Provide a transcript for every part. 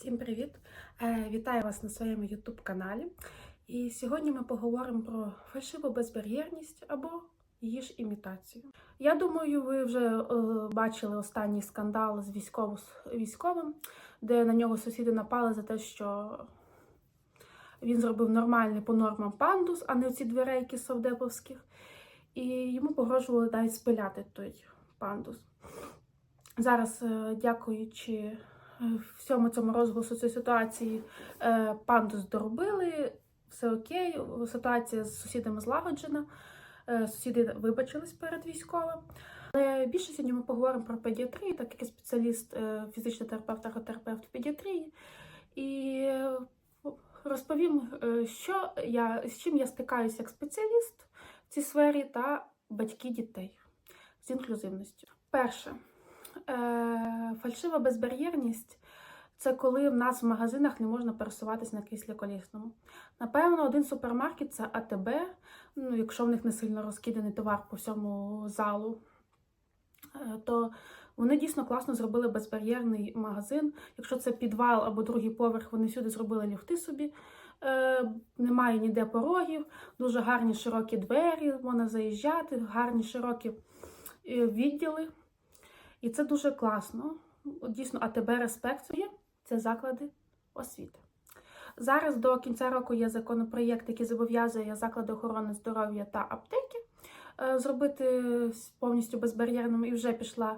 Всім привіт! Е, Вітаю вас на своєму YouTube каналі. І сьогодні ми поговоримо про фальшиву безбар'єрність або її ж імітацію. Я думаю, ви вже е, бачили останній скандал з військовим, де на нього сусіди напали за те, що він зробив нормальний по нормам пандус, а не оці дверейки совдеповських. І йому погрожували навіть спиляти той пандус. Зараз, е, дякуючи всьому цьому розголосу цієї ситуації, е, пандус доробили, все окей, ситуація з сусідами злагоджена. Е, Сусіди вибачились перед військовим. Але більше сьогодні ми поговоримо про педіатрію, так як я спеціаліст е, фізичний терапевт, арготерапевт в педіатрії. І розповім, що я, з чим я стикаюся як спеціаліст в цій сфері та батьки дітей з інклюзивністю. Перше, фальшива безбар'єрність це коли в нас в магазинах не можна пересуватись на кріслі колісному. Напевно, один супермаркет це АТБ, ну, якщо в них не сильно розкиданий товар по всьому залу, е, то вони дійсно класно зробили безбар'єрний магазин. Якщо це підвал або другий поверх, вони сюди зробили ліфти собі. Е, немає ніде порогів, дуже гарні широкі двері, можна заїжджати, гарні широкі е, відділи. І це дуже класно. Дійсно, АТБ респект це є це заклади освіти. Зараз до кінця року є законопроєкт, який зобов'язує заклади охорони здоров'я та аптеки е, зробити повністю безбар'єрними і вже пішла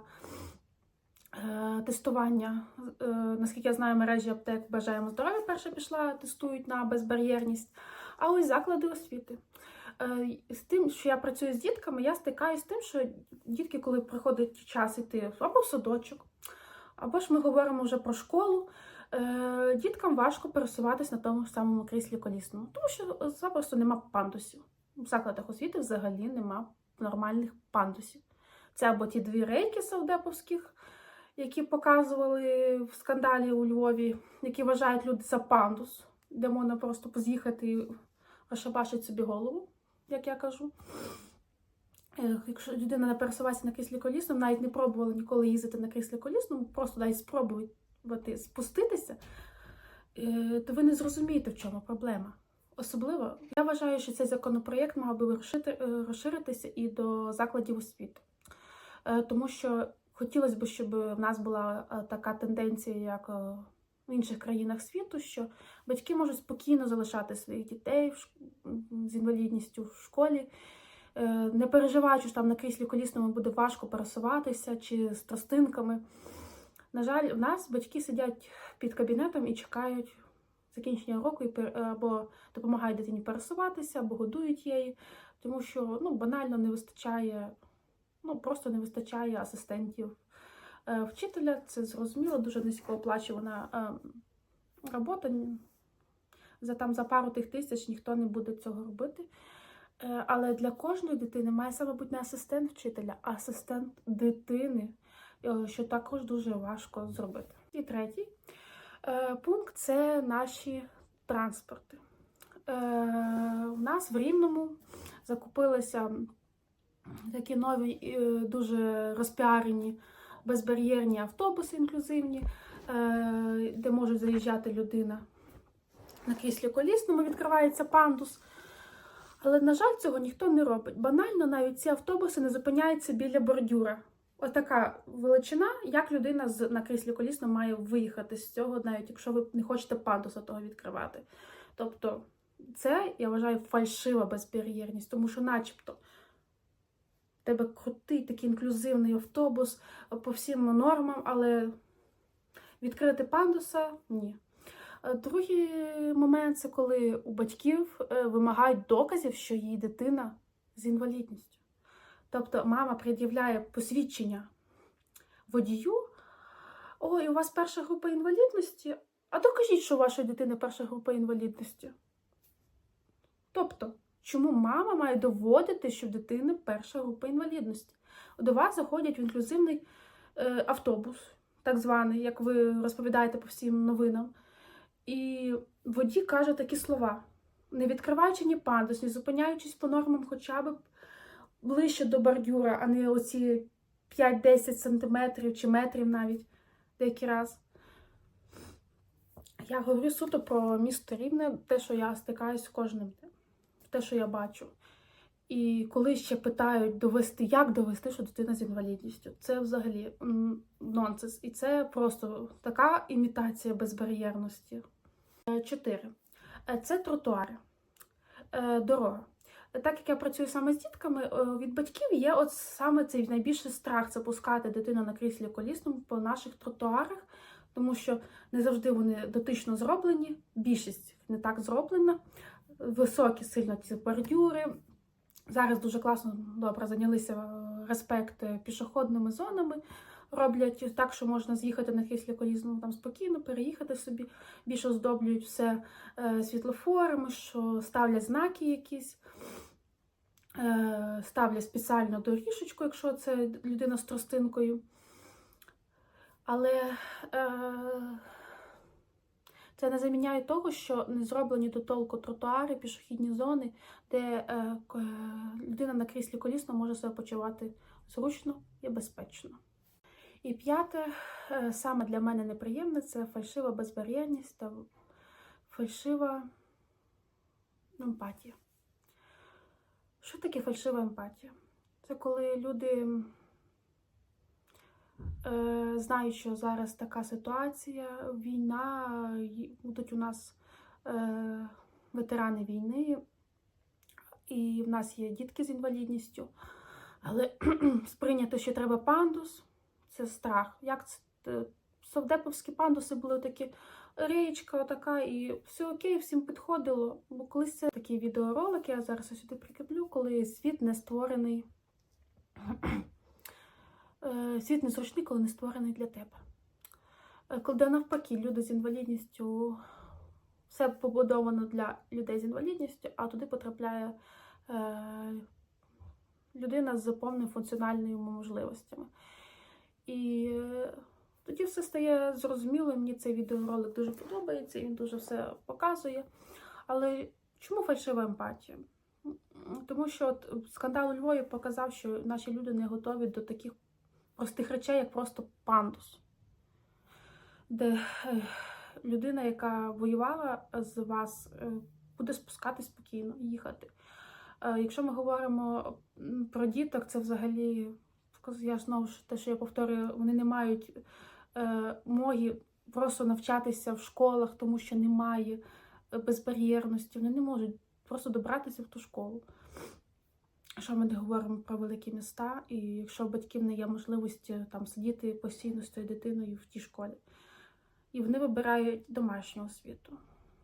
е, тестування. Е, Наскільки я знаю, мережі аптек бажаємо здоров'я перша пішла, тестують на безбар'єрність. А ось заклади освіти. З тим, що я працюю з дітками, я стикаюся з тим, що дітки, коли приходить час іти або в садочок, або ж ми говоримо вже про школу, е, діткам важко пересуватись на тому самому кріслі колісному, тому що запросто нема пандусів. В закладах освіти взагалі нема нормальних пандусів. Це або ті дві рейки савдеповських, які показували в скандалі у Львові, які вважають люди за пандус, де можна просто поз'їхати і розшабашить собі голову, як я кажу. Якщо людина не пересувається на кріслі колісному, навіть не пробувала ніколи їздити на кріслі колісному, просто навіть спробувати спуститися, е, то ви не зрозумієте, в чому проблема. Особливо, я вважаю, що цей законопроєкт мав би е, розширитися і до закладів освіти. Е, Тому що хотілося б, щоб в нас була така тенденція, як в інших країнах світу, що батьки можуть спокійно залишати своїх дітей з інвалідністю в школі, е, не переживаючи, що там на кріслі колісному буде важко пересуватися чи з тростинками. На жаль, в нас батьки сидять під кабінетом і чекають закінчення року або допомагають дитині пересуватися, або годують її, тому що ну, банально не вистачає, ну просто не вистачає асистентів. Е, Вчителя це зрозуміло, дуже низькооплачувана е, робота. За там за пару тих тисяч ніхто не буде цього робити. Е, Але для кожної дитини має саме бути не асистент вчителя, а асистент дитини, що також дуже важко зробити. І третій пункт це наші транспорти. У нас в Рівному закупилися такі нові, дуже розпіарені безбар'єрні автобуси інклюзивні, е, де може заїжджати людина на кріслі колісному, відкривається пандус. Але, на жаль, цього ніхто не робить. Банально навіть ці автобуси не зупиняються біля бордюра. Отака величина, як людина з, на кріслі колісному має виїхати з цього, навіть якщо ви не хочете пандуса того відкривати. Тобто, це, я вважаю, фальшива безбар'єрність, тому що, начебто, в тебе крутий такий інклюзивний автобус по всім нормам, але відкрити пандуса ні. Е, Другий момент це коли у батьків е, вимагають доказів, що її дитина з інвалідністю. Тобто мама пред'являє посвідчення водію. Ой, у вас перша група інвалідності, а докажіть, що у вашої дитини перша група інвалідності. Тобто, чому мама має доводити, що в дитини перша група інвалідності? До вас заходять в інклюзивний е, автобус, так званий, як ви розповідаєте по всім новинам. І водій каже такі слова: не відкриваючи ні пандус, не зупиняючись по нормам хоча б ближче до бордюра, а не оці 5-10 сантиметрів чи метрів навіть деякий раз. Я говорю суто про місто Рівне, те, що я стикаюсь кожним днем, те, що я бачу. І коли ще питають довести, як довести, що дитина з інвалідністю, це взагалі нонсенс. І це просто така імітація безбар'єрності. Е, Чотири. Е, Це тротуари, Е, дорога. Так як я працюю саме з дітками, від батьків є от саме цей найбільший страх це пускати дитину на кріслі колісному по наших тротуарах, тому що не завжди вони дотично зроблені, більшість не так зроблена, високі сильно ці бордюри. Зараз дуже класно добре зайнялися е, респект е, пішохідними зонами. Роблять так, що можна з'їхати на кріслі колісному там спокійно, переїхати собі. Більше оздоблюють все е, світлофорами, що ставлять знаки якісь, е, ставлять спеціально доріжечку, якщо це людина з тростинкою. Але е, це не заміняє того, що не зроблені до толку тротуари, пішохідні зони, де е, е, людина на кріслі колісно може себе почувати зручно і безпечно. І п'яте, е, саме для мене неприємне, це фальшива безбар'єрність та фальшива емпатія. Що таке фальшива емпатія? Це коли люди е, знають, що зараз така ситуація, війна, будуть у нас е, ветерани війни, і в нас є дітки з інвалідністю, але сприйнято, що треба пандус, це страх. Як це? Е, Совдеповські пандуси були такі річка така, і все окей, всім підходило. Бо колись це такі відеоролики, я зараз сюди прикріплю, коли світ не створений. Е, Світ незручний, коли не створений для тебе. Е, Коли навпаки, люди з інвалідністю, все побудовано для людей з інвалідністю, а туди потрапляє е, людина з повними функціональними можливостями. І тоді все стає зрозуміло. Мені цей відеоролик дуже подобається, він дуже все показує. Але чому фальшива емпатія? Тому що от скандал у Львові показав, що наші люди не готові до таких простих речей, як просто пандус, де е, людина, яка воювала з вас, е, буде спускати спокійно, їхати. Е, Якщо ми говоримо про діток, це взагалі я знову ж те, що я повторюю, вони не мають моги просто навчатися в школах, тому що немає безбар'єрності. Вони не можуть просто добратися в ту школу. Що ми не говоримо про великі міста, і якщо в батьків не є можливості там сидіти постійно з тою дитиною в тій школі. І вони вибирають домашню освіту,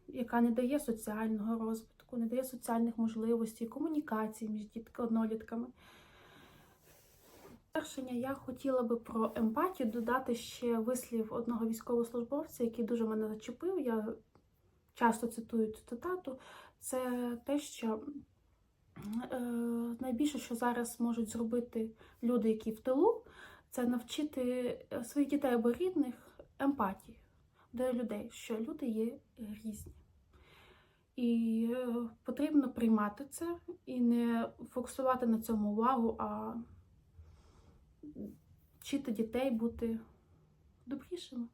яка не дає соціального розвитку, не дає соціальних можливостей, комунікації між дітками, однолітками. Завершення я хотіла би про емпатію додати ще вислів одного військовослужбовця, який дуже мене зачепив. Я часто цитую цю цитату. Це те, що е, найбільше, що зараз можуть зробити люди, які в тилу, це навчити своїх дітей або рідних емпатії до людей, що люди є різні. І е, потрібно приймати це і не фокусувати на цьому увагу, а вчити дітей бути добрішими.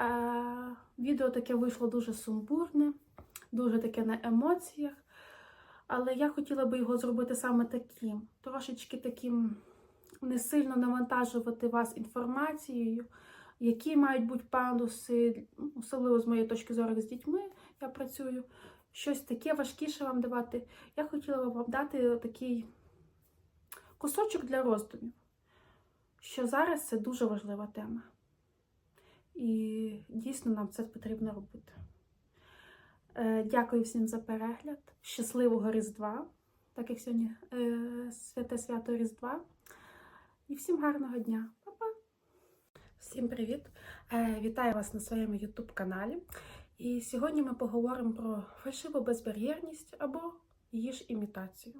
Е, відео таке вийшло дуже сумбурне, дуже таке на емоціях. Але я хотіла би його зробити саме таким, трошечки таким не сильно навантажувати вас інформацією, які мають бути пандуси, особливо з моєї точки зору з дітьми, я працюю. Щось таке важкіше вам давати. Я хотіла вам дати такий кусочок для роздумів, що зараз це дуже важлива тема. І дійсно нам це потрібно робити. Е, Дякую всім за перегляд. Щасливого Різдва, так як сьогодні е, святе свято Різдва. І всім гарного дня. Па-па! Всім привіт! Е, Вітаю вас на своєму YouTube каналі. І сьогодні ми поговоримо про фальшиву безбар'єрність або її ж імітацію.